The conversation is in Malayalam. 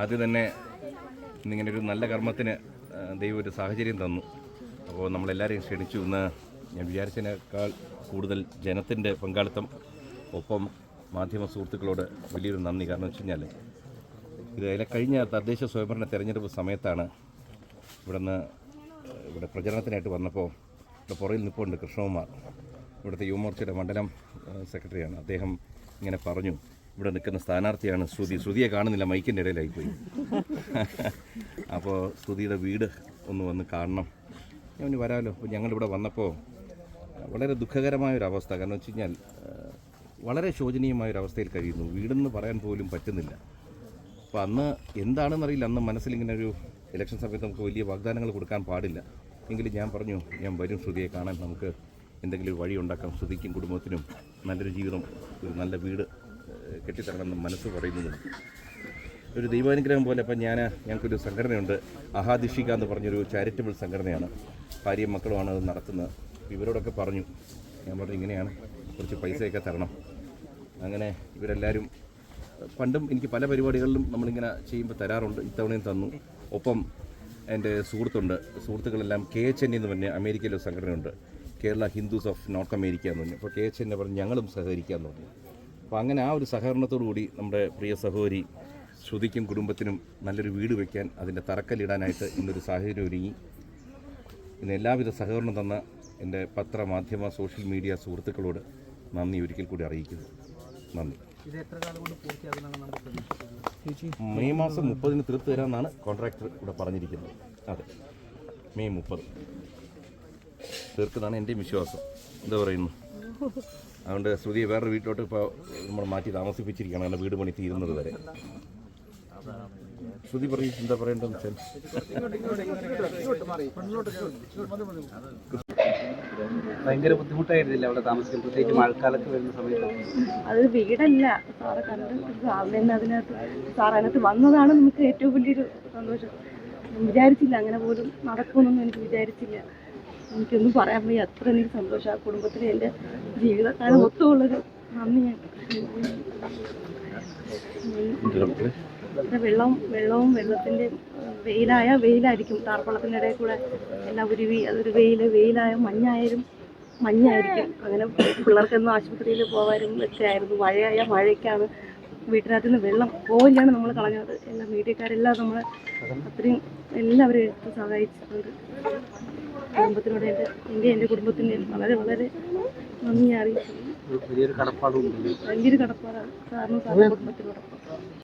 ആദ്യം തന്നെ ഇന്നിങ്ങനെ ഒരു നല്ല കർമ്മത്തിന് ദൈവം ഒരു സാഹചര്യം തന്നു. അപ്പോൾ നമ്മളെല്ലാവരെയും ക്ഷണിച്ചു. ഇന്ന് ഞാൻ വിചാരിച്ചതിനേക്കാൾ കൂടുതൽ ജനത്തിന്റെ പങ്കാളിത്തം ഒപ്പം മാധ്യമ സുഹൃത്തുക്കളോട് വലിയൊരു നന്ദി. കാരണം വെച്ച് കഴിഞ്ഞാൽ ഇത് അതിലെ കഴിഞ്ഞ തദ്ദേശ സ്വയംഭരണ തെരഞ്ഞെടുപ്പ് സമയത്താണ് ഇവിടുന്ന് ഇവിടെ പ്രചരണത്തിനായിട്ട് വന്നപ്പോൾ ഇവിടെ പുറയിൽ നിൽപ്പുണ്ട് കൃഷ്ണകുമാർ. ഇവിടുത്തെ യുവമോർച്ചയുടെ മണ്ഡലം സെക്രട്ടറിയാണ്. അദ്ദേഹം ഇങ്ങനെ പറഞ്ഞു ഇവിടെ നിൽക്കുന്ന സ്ഥാനാർത്ഥിയാണ് ശ്രുതി. ശ്രുതിയെ കാണുന്നില്ല മൈക്കിന്റെ ഇടയിലായിപ്പോയി. അപ്പോൾ ശ്രുതിയുടെ വീട് ഒന്ന് വന്ന് കാണണം. ഞാൻ വരാമല്ലോ അപ്പോൾ ഞങ്ങളിവിടെ വന്നപ്പോൾ വളരെ ദുഃഖകരമായ ഒരു അവസ്ഥ കാരണം വെച്ച് കഴിഞ്ഞാൽ വളരെ ശോചനീയമായ ഒരു അവസ്ഥയിൽ കഴിയുന്നു. വീടെന്ന് പറയാൻ പോലും പറ്റുന്നില്ല. അപ്പോൾ അന്ന് എന്താണെന്നറിയില്ല. അന്ന് മനസ്സിൽ ഇങ്ങനെ ഒരു ഇലക്ഷൻ സമയത്ത് നമുക്ക് വലിയ വാഗ്ദാനങ്ങൾ കൊടുക്കാൻ പാടില്ല. എങ്കിലും ഞാൻ പറഞ്ഞു ഞാൻ വരും ശ്രുതിയെ കാണാൻ. നമുക്ക് എന്തെങ്കിലും വഴി ഉണ്ടാക്കാം ശ്രുതിക്കും കുടുംബത്തിനും നല്ലൊരു ജീവിതം ഒരു നല്ല വീട് കെട്ടിത്തരണമെന്ന് മനസ്സ് പറയുന്നതും. ഒരു ദൈവാനുഗ്രഹം പോലെ അപ്പം ഞാൻ ഞങ്ങൾക്കൊരു സംഘടനയുണ്ട്. അഹാദിഷിക എന്ന് പറഞ്ഞൊരു ചാരിറ്റബിൾ സംഘടനയാണ്. ഭാര്യയും മക്കളുമാണ് അത് നടത്തുന്നത്. ഇവരോടൊക്കെ പറഞ്ഞു ഞാൻ പറഞ്ഞു ഇങ്ങനെയാണ് കുറച്ച് പൈസയൊക്കെ തരണം. അങ്ങനെ ഇവരെല്ലാവരും പണ്ടും എനിക്ക് പല പരിപാടികളിലും നമ്മളിങ്ങനെ ചെയ്യുമ്പോൾ തരാറുണ്ട് ഇത്തവണയും തന്നു. ഒപ്പം എന്റെ സുഹൃത്തുണ്ട് സുഹൃത്തുക്കളെല്ലാം കെ എച്ച് എൻ എന്ന് പറഞ്ഞ അമേരിക്കയിലെ സംഘടനയുണ്ട്. Kerala Hindus of North America എന്ന് പറഞ്ഞു. അപ്പോൾ കെ എച്ച് എന്നെ പറഞ്ഞ് ഞങ്ങളും സഹകരിക്കാമെന്ന് പറഞ്ഞു. അപ്പോൾ അങ്ങനെ ആ ഒരു സഹകരണത്തോടു കൂടി നമ്മുടെ പ്രിയ സഹോദരി ശ്രുതിക്കും കുടുംബത്തിനും നല്ലൊരു വീട് വയ്ക്കാൻ അതിന്റെ തറക്കല്ലിടാനായിട്ട് ഇന്നൊരു സാഹചര്യം ഒരുങ്ങി. ഇന്ന് എല്ലാവിധ സഹകരണം തന്ന എന്റെ പത്രമാധ്യമ സോഷ്യൽ മീഡിയ സുഹൃത്തുക്കളോട് നന്ദി ഒരിക്കൽ കൂടി അറിയിക്കുന്നു. നന്ദി. മെയ് മാസം മുപ്പതിന് തീർത്ത് തരാമെന്നാണ് കോൺട്രാക്ടർ ഇവിടെ പറഞ്ഞിരിക്കുന്നത്. അതെ. മെയ് മുപ്പത്. തീർക്കുന്നതാണ് എന്റെ വിശ്വാസം. എന്താ പറയുന്നു? അതുകൊണ്ട് ശ്രുതിയെ വേറൊരു വീട്ടിലോട്ട് ഇപ്പോൾ നമ്മൾ മാറ്റി താമസിപ്പിച്ചിരിക്കുകയാണ് അങ്ങനെ വീട് പണി തീരുന്നത് വരെ. ശ്രുതി പറയും എന്താ പറയേണ്ടതെന്ന് വെച്ചാൽ? ഭയങ്കര ബുദ്ധിമുട്ടായിരുന്നില്ല അവിടെ താമസിക്കാൻ? പ്രത്യേകിച്ച് മഴക്കാലത്ത് വരുന്ന സമയത്ത്? അത് വീടല്ല. സാറെ കണ്ടു സാറിന് അതിനകത്ത് സാർ അതിനകത്ത് വന്നതാണ് നമുക്ക് ഏറ്റവും വലിയൊരു സന്തോഷം. വിചാരിച്ചില്ല അങ്ങനെ പോലും നടക്കുമെന്നൊന്നും എനിക്ക് വിചാരിച്ചില്ല. എനിക്കൊന്നും പറയാൻ വയ്യ. അത്ര എനിക്ക് സന്തോഷം. ആ കുടുംബത്തിന് എന്റെ ജീവിതക്കാലം മൊത്തമുള്ളൊരു നന്ദിയാണ് വെള്ളം വെള്ളവും വെള്ളത്തിന്റെ വെയിലായ വെയിലായിരിക്കും. താർപ്പളത്തിന്റെ ഇടയിൽ കൂടെ എല്ലാം ഉരുവി അതൊരു വെയിൽ വെയിലായ മഞ്ഞായാലും മഞ്ഞായിരിക്കും. അങ്ങനെ പിള്ളേർക്കൊന്നും ആശുപത്രിയിൽ പോകാനും ഒക്കെ ആയിരുന്നു. മഴയായ മഴയ്ക്കാണ് വീട്ടിനകത്ത് നിന്ന് വെള്ളം പോയില്ലാണ് നമ്മൾ കളഞ്ഞത്. എല്ലാ മീഡിയക്കാരെല്ലാം നമ്മളെ അത്രയും എല്ലാവരും എടുത്ത് സഹായിച്ചിട്ടുണ്ട്. കുടുംബത്തിനോട് എന്റെ എന്റെ എന്റെ കുടുംബത്തിന്റെ വളരെ വളരെ നന്ദി അറിയിച്ചു അറിയിക്കുന്നു വലിയൊരു കടപ്പാടാണ്. സാറിനും സാറിന്റെ കുടുംബത്തിനോടൊപ്പം.